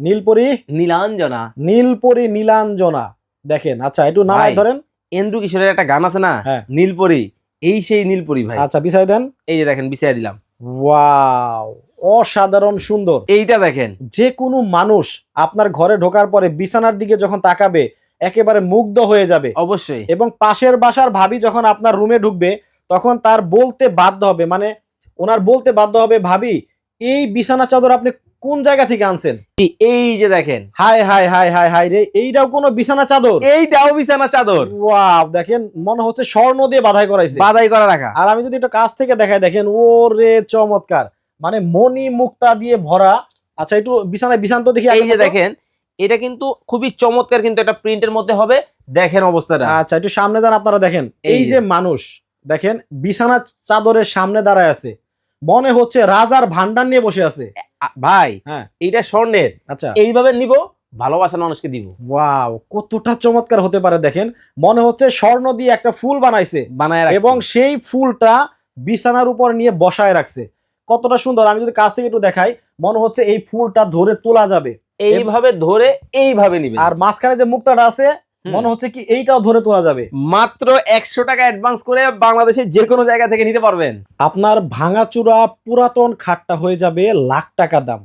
নীলপরি? নীলাঞ্জনা। নীলপরি নীলাঞ্জনা। দেখেন আচ্ছা একটু নামাই ধরেন। এন্দ্রু কিশোরের একটা গান আছে না? হ্যাঁ। নীলপরি এই সেই নীলপরি ভাই। আচ্ছা বিছাই দেন। এই যে দেখেন বিছিয়ে দিলাম। ওয়াও অসাধারণ সুন্দর। এইটা দেখেন। যে কোনো মানুষ আপনার ঘরে ঢোকার পরে বিছানার দিকে যখন তাকাবে একেবারে মুগ্ধ হয়ে যাবে। অবশ্যই। এবং পাশের বাসার ভাবি যখন আপনার রুমে ঢুকবে তখন তার বলতে বাধ্য হবে। মানে ওনার বলতে বাধ্য হবে ভাবি এই বিছানা চাদর আপনি কোন জায়গা থেকে আনছেন? এই যে দেখেন। হাই হাই হাই হাই হাই রে এইটাও কোনো বিছানা চাদর? এইটাও বিছানা চাদর। ওয়াও দেখেন মনে হচ্ছে স্বর্ণ দিয়ে বাধাই করাইছে। বাদাই করা রাখা। আর আমি যদি একটু কাছ থেকে দেখাই দেখেন ওরে চমৎকার। মানে মনি মুক্তা দিয়ে ভরা। আচ্ছা একটু বিছানায় বিছান তো দেখি এই যে দেখেন এটা কিন্তু খুবই চমৎকার কিন্তু একটা প্রিন্টের মধ্যে হবে। দেখেন অবস্থাটা। আচ্ছা একটু সামনে যান আপনারা দেখেন। এই। যে মানুষ দেখেন বিছানা চাদরের সামনে দাঁড়ায় আছে। মনে হচ্ছে রাজার ভান্ডার নিয়ে বসে আছে। ভাই হ্যাঁ। এইটা স্বর্ণের। আচ্ছা। এইভাবে নিব ভালোবাসার মানুষকে দিব। ওয়াও কতটা চমৎকার হতে পারে দেখেন। মনে হচ্ছে স্বর্ণ দিয়ে একটা ফুল বানাইছে। বানায় এবং সেই ফুলটা বিছানার উপর নিয়ে বসায় রাখছে। কতটা সুন্দর আমি যদি কাছ থেকে একটু দেখাই মনে হচ্ছে এই ফুলটা ধরে তোলা যাবে। এইভাবে ধরে এইভাবে নিবে আর মাঝখানে যে মুক্তাটা আছে। মনে হচ্ছে কি এইটাও ধরে তোলা যাবে। মাত্র একশো টাকা অ্যাডভান্স করে বাংলাদেশের যে কোনো জায়গা থেকে নিতে পারবেন। আপনার ভাঙাচুরা পুরাতন খাটটা হয়ে যাবে লাখ টাকা দাম।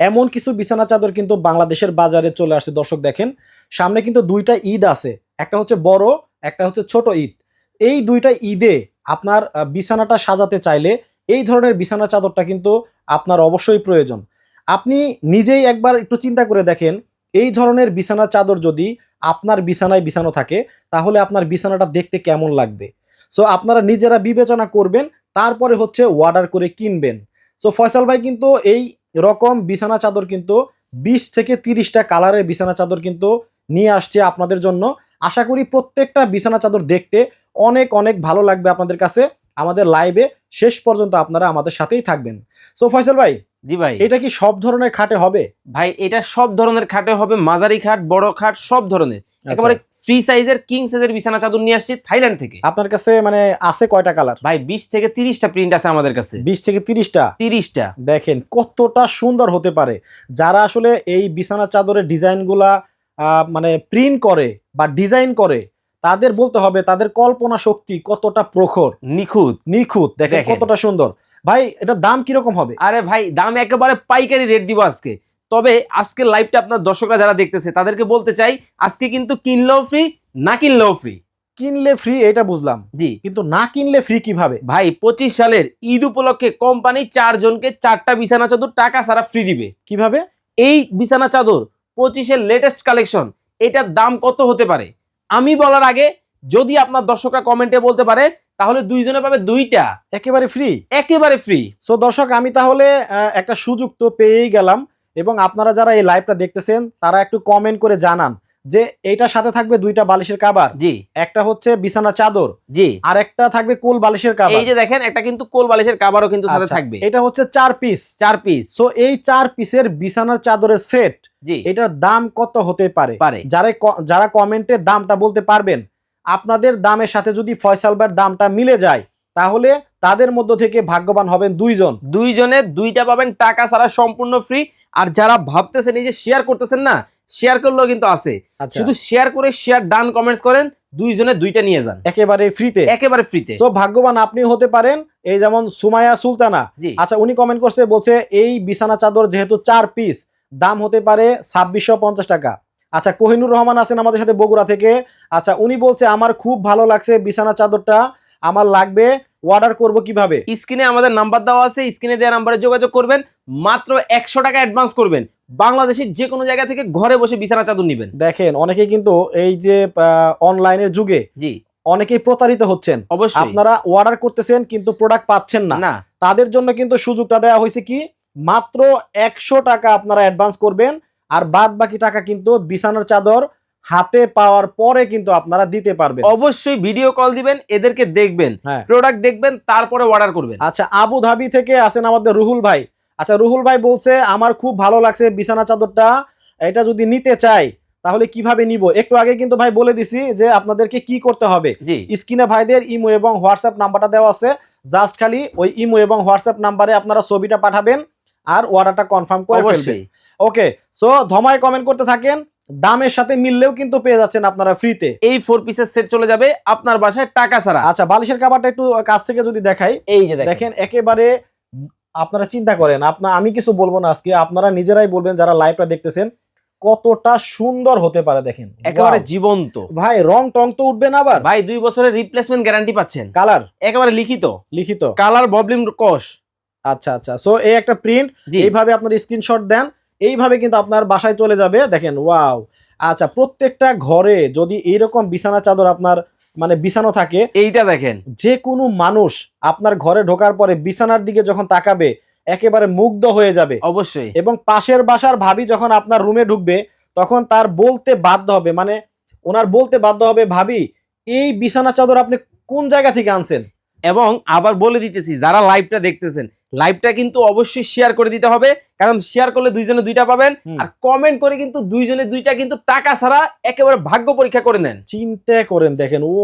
এমন কিছু বিছানা চাদর কিন্তু বাংলাদেশের বাজারে চলে আসছে দর্শক দেখেন সামনে কিন্তু দুইটা ঈদ আছে। একটা হচ্ছে বড় একটা হচ্ছে ছোট ঈদ। এই দুইটা ঈদে আপনার বিছানাটা সাজাতে চাইলে এই ধরনের বিছানা চাদরটা কিন্তু আপনার অবশ্যই প্রয়োজন। আপনি নিজেই একবার একটু চিন্তা করে দেখেন এই ধরনের বিছানা চাদর যদি আপনার বিছানায় বিছানো থাকে, তাহলে আপনার বিছানাটা দেখতে কেমন লাগবে? সো আপনারা নিজেরা বিবেচনা করবেন, তারপরে হচ্ছে অর্ডার করে কিনবেন। সো ফয়সাল ভাই কিন্তু এই রকম বিছানা চাদর কিন্তু বিশ থেকে তিরিশটা কালারের বিছানা চাদর কিন্তু নিয়ে আসছে আপনাদের জন্য। আশা করি প্রত্যেকটা বিছানা চাদর দেখতে অনেক অনেক ভালো লাগবে আপনাদের কাছে। আমাদের লাইভে শেষ পর্যন্ত আপনারা আমাদের সাথেই থাকবেন। সো ফয়সাল ভাই জি ভাই। এটা কি সব ধরনের খাটে হবে? ভাই এটা সব ধরনের খাটে হবে মাঝারি খাট বড় খাট সব ধরনের। একেবারে ফ্রি সাইজের কিং সাইজের বিছানা চাদর নিয়ে আসছি থাইল্যান্ড থেকে। আপনার কাছে মানে আছে কয়টা কালার? ভাই বিশ থেকে তিরিশটা প্রিন্ট আছে আমাদের কাছে। বিশ থেকে তিরিশটা? তিরিশটা। দেখেন কতটা সুন্দর হতে পারে। যারা আসলে এই বিছানা চাদরের ডিজাইনগুলা আহ, মানে প্রিন্ট করে বা ডিজাইন করে তাদের বলতে হবে তাদের কল্পনা শক্তি কতটা প্রখর। নিখুঁত। নিখুঁত। দেখেন। কতটা সুন্দর। ভাই এটার দাম কীরকম হবে? আরে ভাই দাম একেবারে পাইকারি রেট দিব আজকে। তবে আজকের লাইভটা আপনার দর্শকরা যারা দেখতেছে তাদেরকে বলতে চাই আজকে কিন্তু কিনলেও ফ্রি না কিনলেও ফ্রি কিনলে ফ্রি এটা বুঝলাম। জি। কিন্তু না কিনলে ফ্রি কীভাবে? ভাই পঁচিশ সালের ঈদ উপলক্ষে কোম্পানি চারজনকে চারটা বিছানা চাদর টাকা সারা ফ্রি দিবে। কীভাবে? এই বিছানা চাদর পঁচিশের লেটেস্ট কালেকশন এটার দাম কত হতে পারে? আমি বলার আগে যদি আপনার দর্শকরা কমেন্টে বলতে পারে তাহলে দুইজনে পাবে দুইটা। একেবারে ফ্রি একেবারে ফ্রি সো দর্শক আমি তাহলে একটা সুযোগ তো পেয়েই গেলাম এবং আপনারা যারা এই লাইভটা দেখতেছেন তারা একটু কমেন্ট করে জানান যে এইটার সাথে থাকবে দুইটা বালিশের কাবার জি। একটা হচ্ছে বিছানা চাদর জি। আর একটা থাকবে কোল বালিশের কাবার এই যে দেখেন একটা কিন্তু কোল বালিশের কাবারও কিন্তু সাথে আচ্ছা, থাকবে। এটা হচ্ছে চার পিস চার পিস সো এই চার পিসের বিছানার চাদরের সেট জি। এটার দাম কত হতে পারে? পারে। যারা যারা কমেন্টে দামটা বলতে পারবেন আপনাদের দামের সাথে যদি ফয়সাল ভাইয়ের দামটা মিলে যায় তাহলে তাদের মধ্য থেকে ভাগ্যবান হবেন দুইজন। দুইজনে দুইটা পাবেন টাকা ছাড়া সম্পূর্ণ ফ্রি আর যারা ভাবতেছেন এই যে শেয়ার করতেছেন না শেয়ার করলেও কিন্তু আছে। আচ্ছা। শুধু শেয়ার করে শেয়ার ডান কমেন্টস করেন দুইজনে দুইটা নিয়ে যান। একেবারে ফ্রিতে একেবারে ফ্রিতে তো ভাগ্যবান আপনি হতে পারেন এই যেমন সুমায়া সুলতানা। আচ্ছা উনি কমেন্ট করছে বলছে এই বিছানা চাদর যেহেতু চার পিস দাম হতে পারে ছাব্বিশশো পঞ্চাশ টাকা। আচ্ছা কোহিনুর রহমান আছেন আমাদের সাথে বগুড়া থেকে। আচ্ছা উনি বলছে আমার খুব ভালো লাগছে বিছানা চাদরটা। আমার লাগবে। অর্ডার করব কীভাবে? স্ক্রিনে আমাদের নাম্বার দেওয়া আছে। স্ক্রিনে দেওয়া নাম্বারে যোগাযোগ করবেন। মাত্র একশো টাকা অ্যাডভান্স করবেন। বাংলাদেশের যে কোনো জায়গা থেকে ঘরে বসে বিছানা চাদর নেবেন। দেখেন অনেকেই কিন্তু এই যে অনলাইনের যুগে জি। অনেকেই প্রতারিত হচ্ছেন। অবশ্যই। আপনারা অর্ডার করতেছেন কিন্তু প্রোডাক্ট পাচ্ছেন না। না। তাদের জন্য কিন্তু সুযোগটা দেওয়া হয়েছে কি? মাত্র একশো টাকা আপনারা অ্যাডভান্স করবেন। আর বাদ বাকি টাকা কিন্তু বিছানার চাদর হাতে পাওয়ার পরে কিন্তু আপনারা দিতে পারবেন। অবশ্যই ভিডিও কল দিবেন এদেরকে দেখবেন হ্যাঁ। প্রোডাক্ট দেখবেন তারপরে অর্ডার করবেন। আচ্ছা আবু ধাবি থেকে আসেন আমাদের রুহুল ভাই। আচ্ছা রুহুল ভাই বলছে আমার খুব ভালো লাগছে বিছানা চাদরটা এটা যদি নিতে চাই তাহলে কীভাবে নিব? একটু আগে কিন্তু ভাই বলে দিছি যে আপনাদেরকে কি করতে হবে। জি। স্ক্রিনে ভাইদের ইমো এবং হোয়াটসঅ্যাপ নাম্বারটা দেওয়া আছে। জাস্ট খালি ওই ইমো এবং হোয়াটসঅ্যাপ নাম্বারে আপনারা ছবিটা পাঠাবেন আর অর্ডারটা কনফার্ম করে ফেলবেন। অবশ্যই ওকে সো ধমায় কমেন্ট করতে থাকেন। দামের সাথে মিললেও কিন্তু পেয়ে যাচ্ছেন আপনারা ফ্রিতে এই ফোর পিসের সেট চলে যাবে আপনার বাসায় টাকা ছাড়া। আচ্ছা বালিশের কাবারটা একটু কাছ থেকে যদি দেখাই। এই যে দেখেন। একেবারে আপনারা চিন্তা করেন আপনার আমি কিছু বলব না আজকে আপনারা নিজেরাই বলবেন যারা লাইভটা দেখতেছেন কতটা সুন্দর হতে পারে দেখেন। একেবারে জীবন্ত। ভাই রং টং তো উঠবে না আবার। ভাই দুই বছরের রিপ্লেসমেন্ট গ্যারান্টি পাচ্ছেন। কালার একেবারে লিখিত। লিখিত। কালার ববলিম কস আচ্ছা আচ্ছা। সো এই একটা প্রিন্ট এইভাবে আপনার স্ক্রিনশট দেন এইভাবে কিন্তু আপনার বাসায় চলে যাবে। দেখেন ওয়াও। আচ্ছা প্রত্যেকটা ঘরে যদি এইরকম বিছানা চাদর আপনার মানে বিছানো থাকে এইটা দেখেন। যে কোনো মানুষ আপনার ঘরে ঢোকার পরে বিছানার দিকে যখন তাকাবে একেবারে মুগ্ধ হয়ে যাবে। অবশ্যই। এবং পাশের বাসার ভাবি যখন আপনার রুমে ঢুকবে তখন তার বলতে বাধ্য হবে মানে ওনার বলতে বাধ্য হবে ভাবি এই বিছানা চাদর আপনি কোন জায়গা থেকে আনছেন? এবং আবার বলে দিতেছি যারা লাইভটা দেখতেছেন লাইভটা কিন্তু অবশ্যই শেয়ার করে দিতে হবে। কারণ শেয়ার করলে দুইজনে দুইটা পাবেন। আর কমেন্ট করে কিন্তু দুইজনে দুইটা কিন্তু টাকা ছাড়া একেবারে ভাগ্য পরীক্ষা করে নেন। চিন্তা করেন দেখেন ও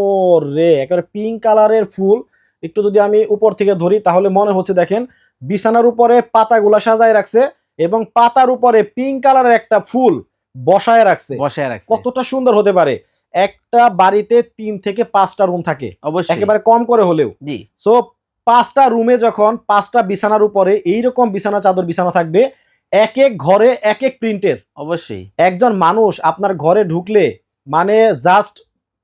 রে একেবারে পিঙ্ক কালারের ফুল। একটু যদি আমি উপর থেকে ধরি তাহলে মনে হচ্ছে দেখেন বিছানার উপরে পাতাগুলা সাজায় রাখছে এবং পাতার উপরে পিঙ্ক কালারের একটা ফুল বসায় রাখছে। বসায় রাখছে। কতটা সুন্দর হতে পারে। একটা বাড়িতে তিন থেকে পাঁচটা রুম থাকে। অবশ্যই। একেবারে কম করে হলেও। জি। সো পাঁচটা রুমে যখন পাঁচটা বিছানার উপরে এইরকম বিছানা চাদর বিছানা থাকবে এক এক ঘরে এক এক প্রিন্টের। অবশ্যই। একজন মানুষ আপনার ঘরে ঢুকলে মানে জাস্ট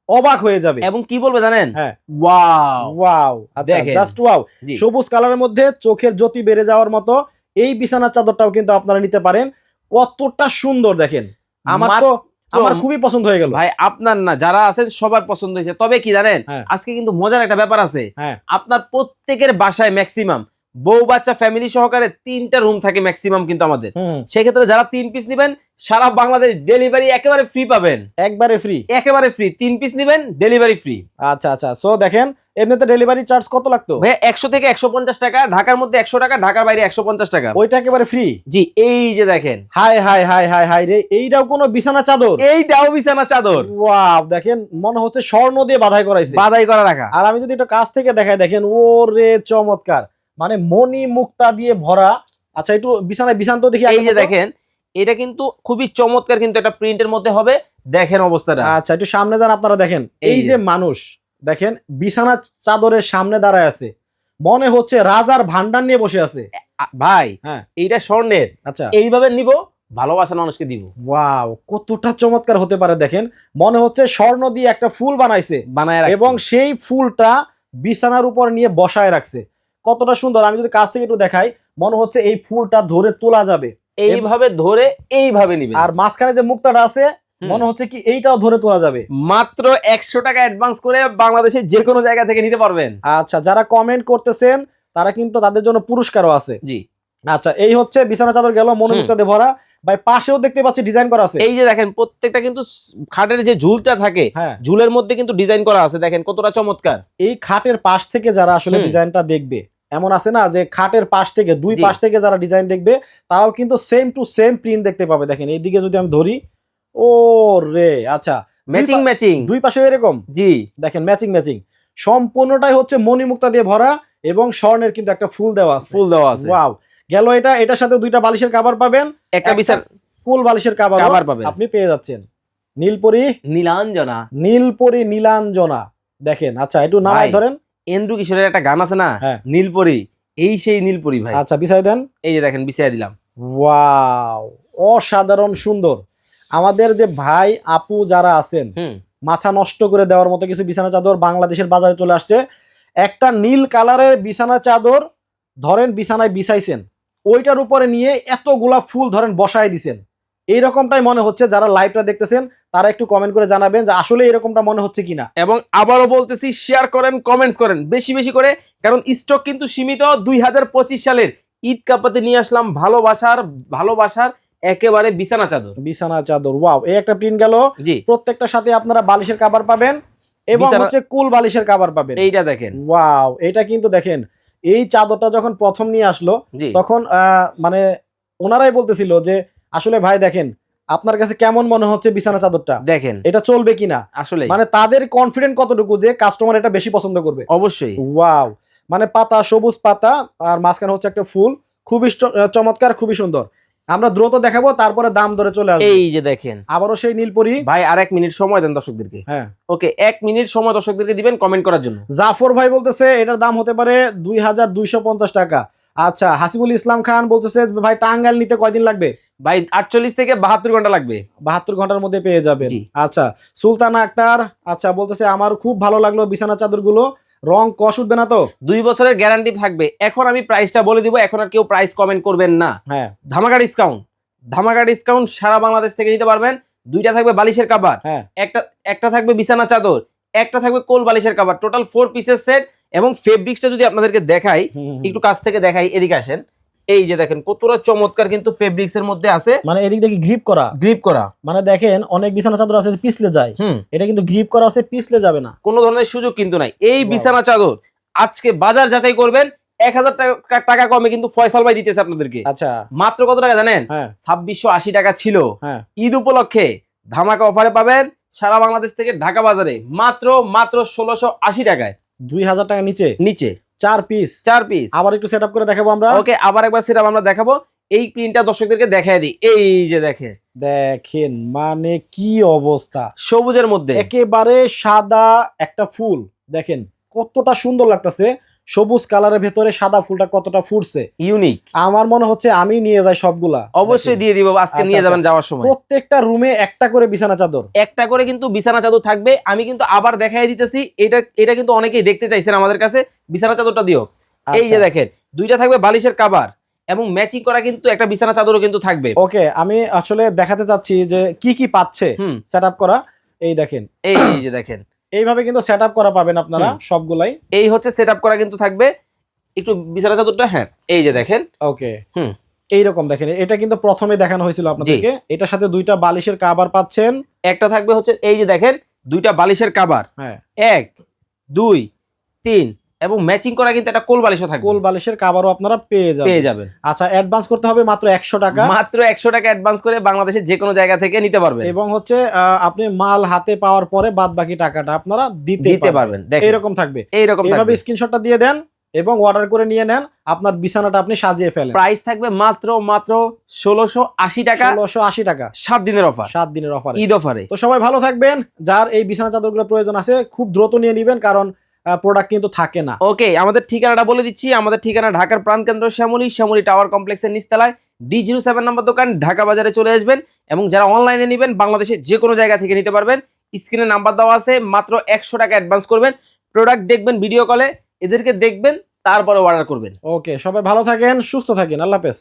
অবাক হয়ে যাবে। এবং কি বলবে জানেন? হ্যাঁ। ওয়াও। ওয়াও। আচ্ছা জাস্ট ওয়াও সবুজ কালারের মধ্যে চোখের জ্যোতি বেড়ে যাওয়ার মতো এই বিছানার চাদরটাও কিন্তু আপনারা নিতে পারেন। কতটা সুন্দর দেখেন। আমার তো আমার খুবই পছন্দ হয়ে গেল ভাই আপনার না যারা আছেন সবার পছন্দ হয়েছে তবে কি জানেন হ্যাঁ। আজকে কিন্তু মজার একটা ব্যাপার আছে হ্যাঁ। আপনার প্রত্যেকের বাসায় ম্যাক্সিমাম বউ বাচ্চা ফ্যামিলি সহকারে তিনটা রুম থাকে ম্যাক্সিমাম কিন্তু আমাদের। সেক্ষেত্রে যারা তিন পিস নেবেন সারা বাংলাদেশ ডেলিভারি একেবারে ফ্রি পাবেন। একবারে ফ্রি একেবারে ফ্রি তিন পিস নেবেন ডেলিভারি ফ্রি আচ্ছা আচ্ছা। সো দেখেন এমনিতে ডেলিভারি চার্জ কত লাগতো? ভাই একশো থেকে একশো পঞ্চাশ টাকা ঢাকার মধ্যে একশো টাকা ঢাকার বাইরে একশো পঞ্চাশ টাকা। ওইটা একেবারে ফ্রি জি এই যে দেখেন। হাই হাই হাই হাই হাই রে এইটাও কোনো বিছানা চাদর? এইটাও বিছানা চাদর। ওয়াও দেখেন মনে হচ্ছে স্বর্ণ দিয়ে বাধাই করাইছে। বাদাই করা রাখা। আর আমি যদি একটু কাছ থেকে দেখাই দেখেন ওরে চমৎকার। মানে মণি মুক্তা দিয়ে ভরা। আচ্ছা একটু বিছানায় বিছান তো দেখি এই যে দেখেন এটা কিন্তু খুবই চমৎকার কিন্তু একটা প্রিন্টের মধ্যে হবে। দেখেন অবস্থাটা। আচ্ছা একটু সামনে যান আপনারা দেখেন। এই যে। মানুষ দেখেন বিছানা চাদরের সামনে দাঁড়ায় আছে। মনে হচ্ছে রাজার ভান্ডার নিয়ে বসে আছে। ভাই হ্যাঁ। এইটা স্বর্ণের। আচ্ছা। এইভাবে নিব ভালোবাসার মানুষকে দিব। ওয়াও কতটা চমৎকার হতে পারে দেখেন। মনে হচ্ছে স্বর্ণ দিয়ে একটা ফুল বানাইছে। বানায়। এবং সেই ফুলটা বিছানার উপর নিয়ে বসায় রাখছে। কতটা সুন্দর আমি যদি কাছ থেকে একটু দেখাই মনে হচ্ছে এই ফুলটা ধরে তোলা যাবে। এইভাবে ধরে এইভাবে নিবে আর মাঝখানে যে মুক্তাটা আছে। মনে হচ্ছে কি এইটাও ধরে তোলা যাবে। মাত্র একশো টাকা অ্যাডভান্স করে বাংলাদেশের যে কোনো জায়গা থেকে নিতে পারবেন। আচ্ছা যারা কমেন্ট করতেছেন তারা কিন্তু তাদের জন্য পুরস্কারও আছে। জি। আচ্ছা এই হচ্ছে বিছানা চাদর গেল মনে হুম। ভরা। ভাই পাশেও দেখতে পাচ্ছি ডিজাইন করা আছে। এই যে দেখেন প্রত্যেকটা কিন্তু খাটের যে ঝুলটা থাকে হ্যাঁ। ঝুলের মধ্যে কিন্তু ডিজাইন করা আছে। দেখেন কতটা চমৎকার। এই খাটের পাশ থেকে যারা আসলে ডিজাইনটা দেখবে এমন আছে না যে খাটের পাশ থেকে দুই পাশ থেকে যারা ডিজাইন দেখবে তারাও কিন্তু সেম টু সেম প্রিন্ট দেখতে পাবে। দেখেন এইদিকে যদি আমি ধরি ও রে আচ্ছা ম্যাচিং ম্যাচিং দুই পাশে এরকম? জি। দেখেন ম্যাচিং ম্যাচিং সম্পূর্ণটাই হচ্ছে মণিমুক্তা দিয়ে ভরা এবং স্বর্ণের কিন্তু একটা ফুল দেওয়া আছে। ফুল দেওয়া আছে। ওয়াও। গেল এটা এটার সাথে দুইটা বালিশের কাভার পাবেন। একটা বিছান কুল বালিশের কাভার কাভার পাবেন। আপনি পেয়ে যাচ্ছেন। নীলপরি নীলাঞ্জনা। নীলপরি নীলাঞ্জনা। দেখেন আচ্ছা একটু নামাই ধরেন। এন্ড্রু কিশোরের একটা গান আছে না? হ্যাঁ। নীলপরি। এই সেই নীলপরি ভাই। আচ্ছা বিছাই দেন। এই যে দেখেন বিছিয়ে দিলাম। ওয়াও অসাধারণ সুন্দর। আমাদের যে ভাই আপু যারা আছেন মাথা নষ্ট করে দেওয়ার মতো কিছু বিছানা চাদর বাংলাদেশের বাজারে চলে আসছে। একটা নীল কালারের বিছানা চাদর ধরেন বিছানায় বিছাইছেন। ওইটার উপরে নিয়ে এতগুলা ফুল ধরেন বসায় দিছেন। এইরকমটাই মনে হচ্ছে যারা লাইভটা দেখতেছেন তারা একটু কমেন্ট করে জানাবেন যে আসলে এরকমটা মনে হচ্ছে কিনা। এবং আবারও বলতেছি শেয়ার করেন কমেন্টস করেন বেশি বেশি করে কারণ স্টক কিন্তু সীমিত দুই হাজার পঁচিশ সালের ঈদ কাপাতে নিয়ে আসলাম ভালোবাসার ভালোবাসার একেবারে বিছানা চাদর। বিছানা চাদর ওয়াও এই একটা প্রিন্ট গেল। জি। প্রত্যেকটার সাথে আপনারা বালিশের কাবার পাবেন এবং হচ্ছে কুল বালিশের কাবার পাবেন। এইটা দেখেন। ওয়াও এটা কিন্তু দেখেন এই চাদরটা যখন প্রথম নিয়ে আসলো তখন আহ, মানে ওনারাই বলতেছিল যে আসলে ভাই দেখেন আপনার কাছে কেমন মনে হচ্ছে বিছানা চাদরটা? দেখেন। এটা চলবে কিনা? আসলে মানে তাদের কনফিডেন্ট কতটুকু যে কাস্টমার এটা বেশি পছন্দ করবে? অবশ্যই। ওয়াও মানে পাতা সবুজ পাতা আর মাঝখানে হচ্ছে একটা ফুল। খুবই চমৎকার খুবই সুন্দর। আমরা দ্রুত দেখাবো তারপরে দাম ধরে চলে আসব। এই যে দেখেন। আবারও সেই নীলপরি। ভাই আর এক মিনিট সময় দেন দর্শকদেরকে। হ্যাঁ। ওকে এক মিনিট সময় দর্শকদেরকে দিবেন কমেন্ট করার জন্য। জাফর ভাই বলতেছে এটার দাম হতে পারে দুই হাজার দুইশো পঞ্চাশ টাকা। আচ্ছা হাসিবুল ইসলাম খান বলতেছে ভাই টাঙ্গাইল নিতে কয়দিন লাগবে? ভাই আটচল্লিশ থেকে বাহাত্তর ঘণ্টা লাগবে। বাহাত্তর ঘণ্টার মধ্যে পেয়ে যাবেন। আচ্ছা সুলতান আক্তার আচ্ছা বলতেছে আমার খুব ভালো লাগল বিছানা চাদরগুলো রং কষ উঠবে না তো? দুই বছরের গ্যারান্টি থাকবে। এখন আমি প্রাইসটা বলে দিব এখন আর কেউ প্রাইস কমেন্ট করবেন না। হ্যাঁ। ধামাকা ডিসকাউন্ট ধামাকা ডিসকাউন্ট সারা বাংলাদেশ থেকে নিতে পারবেন। দুইটা থাকবে বালিশের কাবার হ্যাঁ। একটা একটা থাকবে বিছানা চাদর। একটা থাকবে কোল বালিশের কাবার টোটাল ফোর পিসের সেট এবং ফেব্রিক্সটা যদি আপনাদেরকে দেখাই। একটু কাছ থেকে দেখাই এদিকে আসেন। এই যে দেখেন কতটা চমৎকার কিন্তু ফেব্রিক্স এর মধ্যে আছে। মানে এদিক দেখি গ্রিপ করা। গ্রিপ করা। মানে দেখেন অনেক বিছানা চাদর আছে পিছলে যায়। এটা কিন্তু গ্রিপ করা আছে পিছলে যাবে না। কোনো ধরনের সুযোগ কিন্তু নাই। এই বিছানা চাদর আজকে বাজার যাচাই করবেন এক হাজার টাকা টাকা কমে কিন্তু ফয়সাল ভাই দিতেছে আপনাদেরকে। আচ্ছা। মাত্র কত টাকা জানেন? হ্যাঁ। ছাব্বিশশো আশি টাকা ছিল। হ্যাঁ। ঈদ উপলক্ষে ধামাকা অফারে পাবেন সারা বাংলাদেশ থেকে ঢাকা বাজারে। মাত্র মাত্র ষোলোশো আশি টাকায়। দুই হাজার টাকা নিচে। নিচে। চার পিস চার পিস আবার একটু সেট করে দেখাবো আমরা। ওকে আবার একবার সেটা আমরা দেখাবো। এই প্রিন্টটা দর্শকদেরকে দেখাই দিই। এই যে দেখে দেখেন মানে কি অবস্থা। সবুজের মধ্যে। একেবারে সাদা একটা ফুল। দেখেন কতটা সুন্দর লাগতেছে। সবুজ কালারের ভেতরে সাদা ফুলটা কতটা ফুটছে? ইউনিক আমার মনে হচ্ছে আমি নিয়ে যাই সবগুলা। অবশ্যই দিয়ে দিব আজকে আচ্ছা, নিয়ে যাবেন আচ্ছা। যাওয়ার সময়। প্রত্যেকটা রুমে একটা করে বিছানা চাদর। একটা করে কিন্তু বিছানা চাদর থাকবে। আমি কিন্তু আবার দেখাই দিতেছি এটা এটা কিন্তু অনেকেই দেখতে চাইছেন আমাদের কাছে। বিছানা চাদরটা দিও। এই যে আচ্ছা। দেখেন দুইটা থাকবে বালিশের কাবার এবং ম্যাচিং করা কিন্তু একটা বিছানা চাদরও কিন্তু থাকবে। ওকে আমি আসলে দেখাতে চাচ্ছি যে কি কি পাচ্ছে সেট করা। এই দেখেন। এই যে দেখেন এইভাবে কিন্তু সেট করা পাবেন আপনারা সবগুলাই। এই হচ্ছে সেট করা কিন্তু থাকবে। একটু বিচারা চাদরটা হ্যাঁ এই যে দেখেন। ওকে হুম। এইরকম দেখেন এটা কিন্তু প্রথমে দেখানো হয়েছিল আপনাদেরকে। এটার সাথে দুইটা বালিশের কাবার পাচ্ছেন। একটা থাকবে হচ্ছে এই যে দেখেন দুইটা বালিশের কাবার হ্যাঁ। এক দুই তিন এবং ম্যাচিং করা কিন্তু একটা কোল বালিশও থাকবে। কোল বালিশের কাবারও আপনারা পেয়ে যাবেন। পেয়ে যাবেন। আচ্ছা অ্যাডভান্স করতে হবে মাত্র একশো টাকা। মাত্র একশো টাকা অ্যাডভান্স করে বাংলাদেশের যে কোনো জায়গা থেকে নিতে পারবেন। এবং হচ্ছে আপনি মাল হাতে পাওয়ার পরে বাদ বাকি টাকাটা আপনারা দিতে দিতে পারবেন। দেখেন। এরকম থাকবে। এইরকম থাকবে। স্ক্রিনশটটা দিয়ে দেন এবং অর্ডার করে নিয়ে নেন। আপনার বিছানাটা আপনি সাজিয়ে ফেলেন। প্রাইস থাকবে মাত্র মাত্র ষোলোশো আশি টাকা। ষোলোশো আশি টাকা। সাত দিনের অফার সাত দিনের অফার ঈদ অফারে তো সবাই ভালো থাকবেন। যার এই বিছানা চাদরগুলো প্রয়োজন আছে খুব দ্রুত নিয়ে নেবেন কারণ প্রোডাক্ট কিন্তু থাকে না। ওকে আমাদের ঠিকানাটা বলে দিচ্ছি। আমাদের ঠিকানা ঢাকার প্রাণকেন্দ্র শ্যামলী শ্যামলী টাওয়ার কমপ্লেক্সের নিচতলায়। ডি জিরো সেভেন নাম্বার দোকান ঢাকা বাজারে চলে আসবেন এবং যারা অনলাইনে নেবেন বাংলাদেশের যে কোনো জায়গা থেকে নিতে পারবেন। স্ক্রিনে নাম্বার দেওয়া আছে মাত্র একশো টাকা অ্যাডভান্স করবেন। প্রোডাক্ট দেখবেন ভিডিও কলে এদেরকে দেখবেন তারপরে অর্ডার করবেন। ওকে সবাই ভালো থাকেন সুস্থ থাকেন। আল্লাহ হাফেজ।